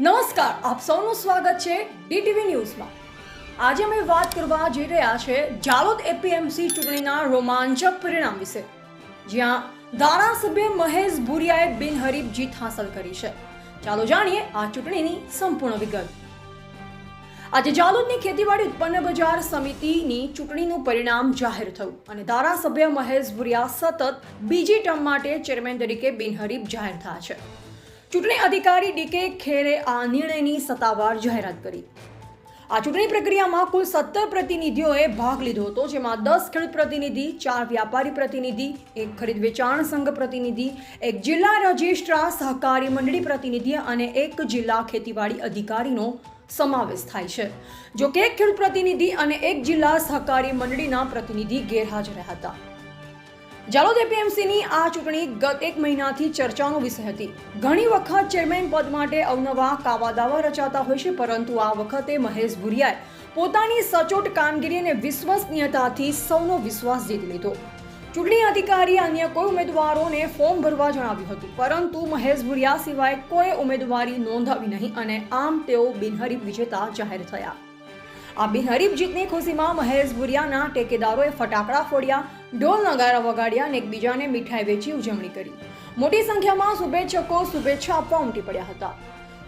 નમસ્કાર, આપ સૌનું સ્વાગત છે ડીટીવી ન્યૂઝમાં. આજે અમે વાત કરવા જઈ રહ્યા છે જાલોદ એપીએમસી ચૂંટણીના રોમાંચક પરિણામ વિશે, જ્યાં ધારાસભ્ય મહેશ ભુરિયાએ બિનહરીફ જીત હાંસલ કરી છે. ચાલો જાણીએ આ ચૂંટણીની સંપૂર્ણ વિગત. આજે જાલોદની ખેતીવાડી ઉત્પન્ન બજાર સમિતિની ચૂંટણીનું પરિણામ જાહેર થયું અને ધારાસભ્ય મહેશ ભુરિયા સતત બીજી ટર્મ માટે ચેરમેન તરીકે બિનહરીફ જાહેર થયા છે. ચૂંટણી અધિકારી ડીકે ખેરે આ નિર્ણયની સત્તાવાર જાહેરાત કરી. આ ચૂંટણી પ્રક્રિયામાં કુલ સત્તર પ્રતિનિધિઓએ ભાગ લીધો હતો, જેમાં દસ ખેડૂત પ્રતિનિધિ, ચાર વ્યાપારી પ્રતિનિધિ, એક ખરીદ વેચાણ સંઘ પ્રતિનિધિ, એક જિલ્લા રજિસ્ટ્રાર સહકારી મંડળી પ્રતિનિધિ અને એક જિલ્લા ખેતીવાડી અધિકારીનો સમાવેશ થાય છે. જો કે ખેડૂત પ્રતિનિધિ અને એક જિલ્લા સહકારી મંડળીના પ્રતિનિધિ ગેરહાજર હતા. જાલોદ એપીએમસીની આ ચૂંટણી ગત એક મહિનાથી ચર્ચાનો વિષય હતી. ઘણી વખત ચેરમેન પદ માટે અવનવા કાવાદાવા રચાતા હોય છે, પરંતુ આ વખતે મહેશ ભુરિયાએ પોતાની સચોટ કામગીરી અને વિશ્વસનીયતાથી સૌનો વિશ્વાસ જીતી લીધો. ચૂંટણી અધિકારીએ અન્ય કોઈ ઉમેદવારોને ફોર્મ ભરવા જણાવ્યું હતું, પરંતુ મહેશ ભુરિયા સિવાય કોઈ ઉમેદવારી નોંધાવી નહીં અને આમ તેઓ બિનહરીફ વિજેતા જાહેર થયા. આ બિનહરીફ જીતની ખુશીમાં મહેશ ભુરિયાના ટેકેદારોએ ફટાકડા ફોડ્યા ઢોલ, નગારા, વગાડ્યા અને એકબીજાને મીઠાઈ વેચી ઉજવણી કરી. મોટી સંખ્યામાં શુભેચ્છકો શુભેચ્છા આપવા ઉમટી પડ્યા હતા.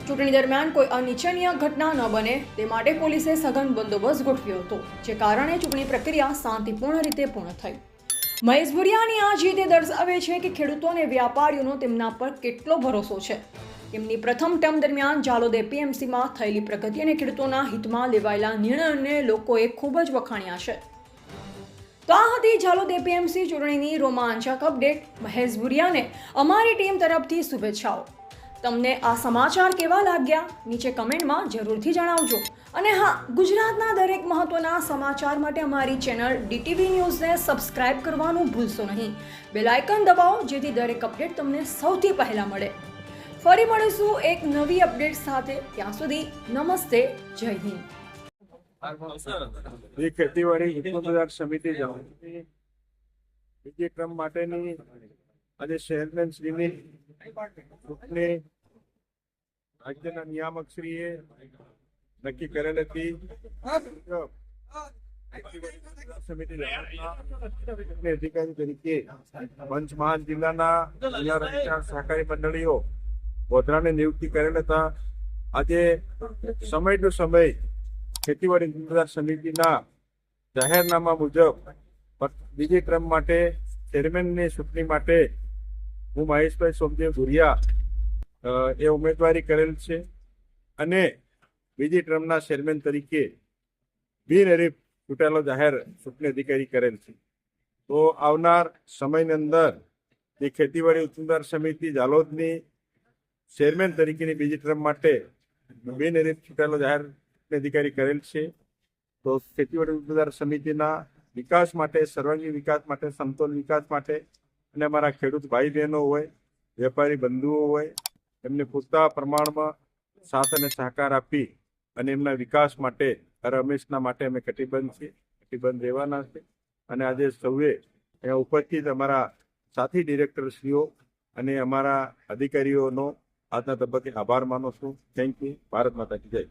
ચૂંટણી દરમિયાન કોઈ અનિચ્છનીય ઘટના ન બને તે માટે પોલીસે સઘન બંદોબસ્ત ગોઠવ્યો હતો, જે કારણે ચૂંટણી પ્રક્રિયા શાંતિપૂર્ણ રીતે પૂર્ણ થઈ. મહેશ ભુરિયાની આ જીતે દર્શાવે છે કે ખેડૂતો અને વ્યાપારીઓનો તેમના પર કેટલો ભરોસો છે. તેમની પ્રથમ ટર્મ દરમિયાન જાલોદ એપીએમસીમાં થયેલી પ્રગતિ અને ખેડૂતોના હિતમાં લેવાયેલા નિર્ણયોને લોકોએ ખૂબ જ વખાણ્યા છે. તો આ હતી ઝાલોદ એપીએમસી ચૂંટણીની રોમાંચક અપડેટ. મહેશ ભુરિયાને અમારી ટીમ તરફથી શુભેચ્છાઓ. તમને આ સમાચાર કેવા લાગ્યા? નીચે કમેન્ટમાં જરૂરથી જણાવજો. અને હા, ગુજરાતના દરેક મહત્વના સમાચાર માટે અમારી ચેનલ ડીટીવી ન્યૂઝને સબસ્ક્રાઇબ કરવાનું ભૂલશો નહીં. બેલ આઇકન દબાવો, જેથી દરેક અપડેટ તમને સૌથી પહેલાં મળે. ફરી મળીશું એક નવી અપડેટ સાથે. ત્યાં સુધી નમસ્તે, જય હિન્દ. એ ખેતીવાડી ઉત્પન્ન સમિતિ જાઓ બીજી ક્રમ માટેની આજે ચેરમેન શ્રીની ચૂંટણી રાજ્યના નિયામક શ્રીએ નક્કી કરેલ હતી. પંચમહાલ જિલ્લાના જિલ્લા રજિસ્ટ્રાર સહકારી મંડળીઓ નિયુક્તિ કરેલ હતા. આજે સમય સમય ખેતીવાડી ઉત્પાદન સમિતિના જાહેરનામા મુજબ બીજી ક્રમ માટે ચેરમેનની ચૂંટણી માટે હું મહેશભાઈ સોમદેવ ભુરિયા એ ઉમેદવારી કરેલ છે અને બીજી ટ્રમના ચેરમેન તરીકે બિનહરીફ ચૂંટાયેલો જાહેર ચૂંટણી અધિકારી કરેલ છે. તો આવનાર સમયની અંદર જે ખેતીવાડી ઉત્પાદન સમિતિ જાલોદની ચેરમેન તરીકેની બીજી ટ્રમ માટે બિનહરીફ ચૂંટાયેલો જાહેર અધિકારી કરેલ છે. તો ખેતીવાડી ઉત્પાદન સમિતિના વિકાસ માટે, સર્વાંગી વિકાસ માટે, સમતોલ વિકાસ માટે અને અમારા ખેડૂત ભાઈ બહેનો હોય, વેપારી બંધુઓ હોય, એમને પૂરતા પ્રમાણમાં સાથ અને સહકાર આપી અને એમના વિકાસ માટે રમેશના માટે અમે કટિબંધ છીએ. કટિબંધ રહેવાના છે. અને આજે સૌએ અહીંયા ઉપસ્થિત અમારા સાથી ડિરેક્ટરશ્રીઓ અને અમારા અધિકારીઓનો આજના તબક્કે આભાર માનું છું. Thank you. ભારત માતા કી જય.